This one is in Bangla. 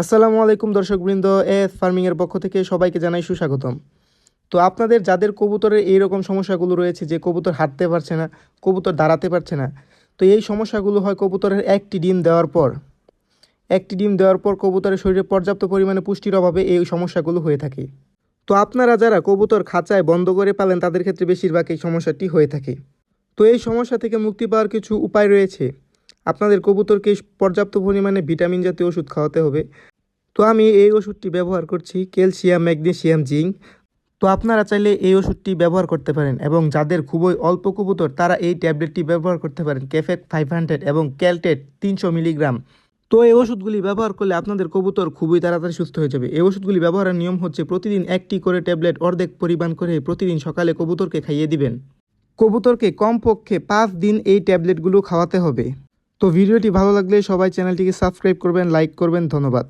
আসসালামু আলাইকুম দর্শকবৃন্দ, এস ফার্মিংয়ের পক্ষ থেকে সবাইকে জানাই সুস্বাগতম। তো আপনাদের যাদের কবুতরের এইরকম সমস্যাগুলো রয়েছে যে কবুতর হাঁটতে পারছে না, কবুতর দাঁড়াতে পারছে না, তো এই সমস্যাগুলো হয় কবুতরের একটি ডিম দেওয়ার পর। একটি ডিম দেওয়ার পর কবুতরের শরীরে পর্যাপ্ত পরিমাণে পুষ্টির অভাবে এই সমস্যাগুলো হয়ে থাকে। তো আপনারা যারা কবুতর খাঁচায় বন্ধ করে পালেন, তাদের ক্ষেত্রে বেশিরভাগ এই সমস্যাটি হয়ে থাকে। তো এই সমস্যা থেকে মুক্তি পাওয়ার কিছু উপায় রয়েছে। আপনাদের কবুতরকে পর্যাপ্ত পরিমাণে ভিটামিন জাতীয় ওষুধ খাওয়াতে হবে। তো আমি এই ওষুধটি ব্যবহার করছি ক্যালসিয়াম, ম্যাগনেসিয়াম, জিঙ্ক। তো আপনারা চাইলে এই ওষুধটি ব্যবহার করতে পারেন এবং যাদের খুবই অল্প কবুতর তারা এই ট্যাবলেটটি ব্যবহার করতে পারেন। ক্যাফেক ফাইভ হান্ড্রেড এবং ক্যালটেট তিনশো মিলিগ্রাম। তো এই ওষুধগুলি ব্যবহার করলে আপনাদের কবুতর খুবই তাড়াতাড়ি সুস্থ হয়ে যাবে। এই ওষুধগুলি ব্যবহারের নিয়ম হচ্ছে প্রতিদিন একটি করে ট্যাবলেট অর্ধেক পরিমাণ করে প্রতিদিন সকালে কবুতরকে খাইয়ে দিবেন। কবুতরকে কমপক্ষে পাঁচ দিন এই ট্যাবলেটগুলো খাওয়াতে হবে। তো ভিডিওটি ভালো লাগলে সবাই চ্যানেলটিকে সাবস্ক্রাইব করবেন লাইক করবেন ধন্যবাদ।